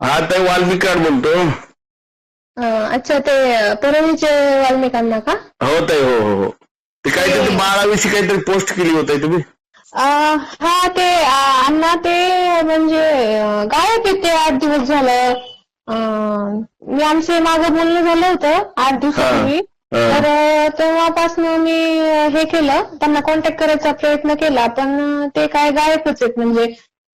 हा ते वाल्मिक कार्ड बोलतो अं, अच्छा ते परळीचे वाल्मिकांना का? हो ताई हो हो हो. ते काहीतरी बाळाविषयी काहीतरी पोस्ट केली होती तुम्ही? अं, हा ते अं, अण्णा ते म्हणजे अं, गायब आहे ते आठ दिवस झालं. अं, मी आमचे मागं बोलणं झालं होतं आठ दिवसापूर्वी. हा. तर अं, तेव्हापासून मी अं, हे केलं. त्यांना कॉन्टॅक्ट करायचा प्रयत्न केला पण अं, ते काय गायबच आहेत म्हणजे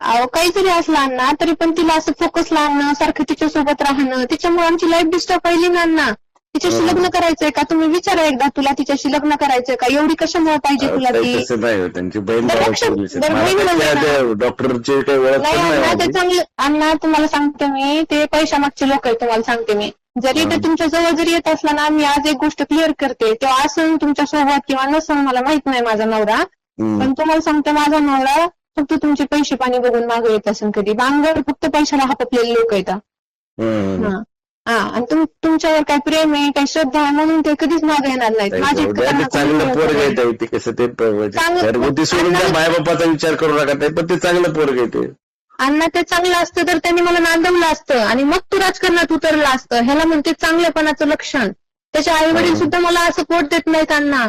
अहो काही जरी असला ना तरी पण तिला असं फोकस लावणं सारखं तिच्या सोबत राहणं तिच्यामुळे आमची लाईफ डिस्टर्ब पहिली ना तिच्याशी. लग्न करायचंय का? तुम्ही विचारा एकदा तुला तिच्याशी लग्न करायचंय का? एवढी कशामुळे पाहिजे तुला ती? तसं नाही हो, त्यांची बहीण बरं, भावाचे लक्ष- विषय बरं, मला बहीण त्या- म्हणजे त्या डॉक्टरची काही ओळख नाही पण अण्णा ते नाही चांगलं अण्णा तुम्हाला सांगते मी ते पैशामागचे लोक आहेत तुम्हाला सांगते मी. जरी ते. तुमच्या जवळ जरी येत असला ना मी आज एक गोष्ट क्लिअर करते. तो असन तुमच्यासोबत किंवा नसन मला माहीत नाही माझा नवरा. हम्म. पण तुम्हाला सांगते माझा नवरा फक्त तुमचे पैसे पाणी बघून मागे येत असेल कधी. बांगर फक्त पैशाला हापपलेले लोक येतात. हा. हा. आणि तुम तुमच्यावर काही प्रेम आहे काही श्रद्धा आहे म्हणून ते कधीच मागे येणार नाहीत. माझी ते पोरग ते कसं ते प- चांगलं- घरगुती सोडून त्या आणि- मायबापाचा विचार करू नका ताई, पण ते चांगलं पोरग आहे ते. अण्णा ते चांगलं असतं तर त्यांनी मला नांदवलं असतं. आणि मग तू राजकारणात उतरलं असतं. ह्याला म्हणते चांगल्यापणाचं लक्षण. त्याचे आई वडील. सुद्धा मला सपोर्ट देत नाहीत अण्णा.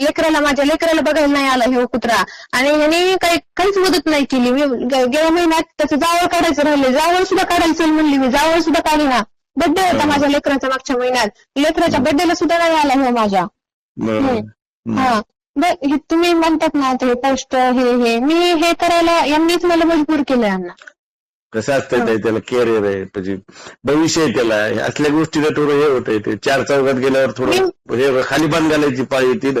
लेकराला माझ्या लेकराला बघायला नाही आला हे कुत्रा. आणि ह्याने काही काहीच मदत नाही केली. मी गेल्या महिन्यात त्याचं जावळ काढायचं राहिले. जावळ सुद्धा काढायला चल म्हणली मी. जावळ सुद्धा काढीना बड्डे होता माझ्या लेकराचा मागच्या महिन्यात. लेकराच्या बड्डेला सुद्धा नाही आला हे माझ्या. हा. हे तुम्ही म्हणतात ना ते पोस्ट हे हे. मी हे करायला यांनीच मला मजबूर केलं यांना. कसं असतंय ताई, त्याला कॅरियर आहे म्हणजे भविष्य आहे त्याला. असल्या गोष्टीला थोडं हे होतंय ते. चार चौघात गेल्यावर थोडं हे खाली बांध घालायची पाळी येते ना.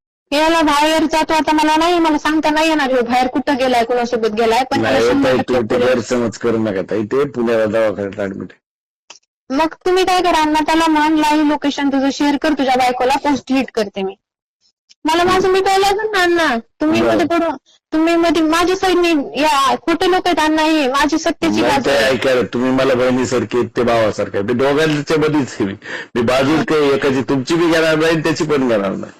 याला बाहेर जातो आता मला नाही मला सांगता नाही येणार बाहेर कुठं गेलाय कुणासोबत गेलाय पण शंभर टक्के ते. गैरसमज करू नका ताई ते पुण्याला दवाखान्यात ऍडमिट मग तुम्ही काय करा ना त्याला म्हण लाईव्ह लोकेशन तुझं शेअर कर तुझ्या बायकोला पोस्ट हिट करते मी मला माझं मिटायला लागेल ना अण्णा तुम्ही बरं. मध्ये पडून तुम्ही मध्ये माझ्या साईडने या खोटे लोक आहेत अण्णा हे माझी सत्याची बाजू ते आहे. ऐकायला तुम्ही मला बहिणीसारखे आहेत, ते भावासारखे आहेत. ते दोघांच्या मध्येच आहे मी मी बाजू काही एकाची तुमची बी घेणार नाही त्याची पण घेणार नाही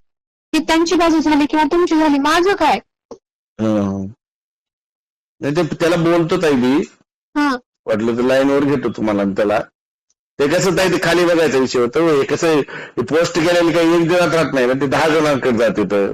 ती त्यांची बाजू झाली किंवा तुमची झाली माझं काय? हं. नाही ते त्याला बोलतो ताई मी. हा. वाटलं तर लाईनवर घेतो तुम्हाला आणि त्याला. ते कसं ताई ते खाली बघायचा विषय होतो. हे कसं पोस्ट केलेलं काही एक दिवसात राहत नाही ना ते दहा जणांकडे जाते तर.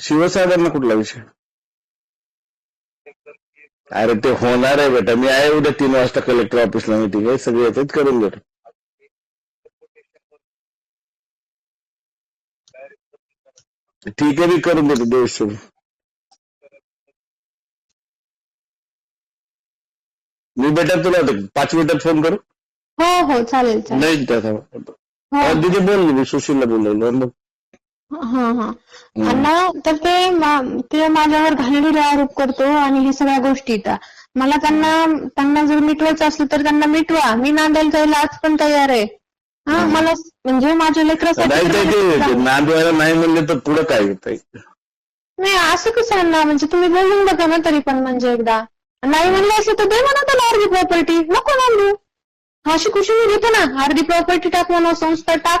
शिवसाहेबांना कुठला विषय? अरे ते होणार आहे बेटा. मी आहे उद्या तीन वाजता कलेक्टर ऑफिसला मीटिंग आहे. सगळे येतात करून घेतो ठीक आहे मी करून देतो. देश मी बेटा तुला पाच मिनिटात फोन करू? हो हो चालेल चालेल. नाही हो. दिदी बोलली मी सुशीलला बोललो हा हा. अण्णा तर ते ते माझ्यावर घाणेरडे आरोप करतो आणि हे सगळ्या गोष्टी येतात मला त्यांना त्यांना जर मिटवायचं असलं तर त्यांना मिटवा. मी नांदायला जायला आज पण तयार आहे. हा. मला म्हणजे माझ्या लेकरासाठी नाही मला- नांदवायला म्हणले तर पुढं काय नाही असं कसं अण्णा म्हणजे तुम्ही बोलून बघा ना तरी पण म्हणजे एकदा. नाही म्हणलं असं तर दे म्हणा त्याला अर्धी प्रॉपर्टी नको नांदू अशी खुशी घेतो ना. अर्धी प्रॉपर्टी टाक म्हणा संस्था टाक.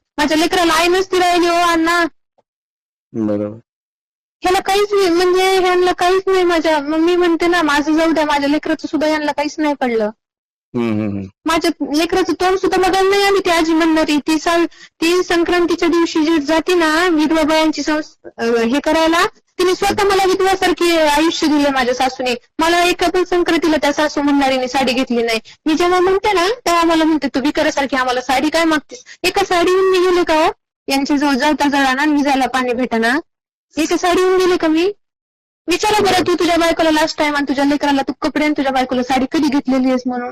माझ्या लेकराला आई नसती राहिली हो अण्णा बरोबर ह्याला काहीच नाही म्हणजे ह्यांना काहीच नाही माझ्या मग मी म्हणते ना माझं जाऊ द्या माझ्या लेकराचं सुद्धा यांना काहीच नाही पडलं. माझ्या लेकराचं तोंड सुद्धा बघायला नाही आली ती आजी म्हणणारी ती सा- ती संक्रांतीच्या दिवशी जी जाते ना विधवा बायांची संस- हे करायला तिने स्वतः मला विधवासारखी आयुष्य दिले माझ्या सासूने. मला एका पण संक्रांतीला त्या सासू म्हणणारीने साडी घेतली नाही. मी जेव्हा म्हणते ना तेव्हा मला म्हणते तू विकारासारखी आम्हाला साडी काय मागतेस? एका साडीहून मी गेले का हो? यांच्या जवळ जळता ना मी जायला पाणी भेटाना. एका साडीहून गेले का मी? विचारा बरं तू तुझ्या बायकोला लास्ट टाइम आणि तुझ्या लेकराला तू कपडे आणि तुझ्या बायकोला साडी कधी घेतलेली आहेस म्हणून?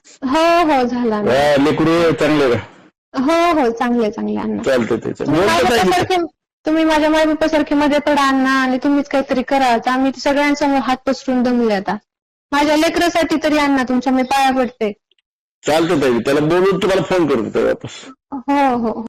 हो हो झाला. हा, लेकरू चांगले का? हो हो चांगले चांगले अण्णा. चालतंय तुम्ही बोलतो ताई. मी. माझ्यासारखे तुम्ही माझ्या मायबापासारखे मध्ये पडा अण्णा आणि तुम्हीच काहीतरी करा. आता आम्ही सगळ्यांसमोर हात पसरून दमले आता. माझ्या लेकरासाठी तरी अण्णा तुमच्या मी पाया पडते. चालतंय ताई त्याला बोलून तुम्हाला फोन करतो ताई वापस. हो हो.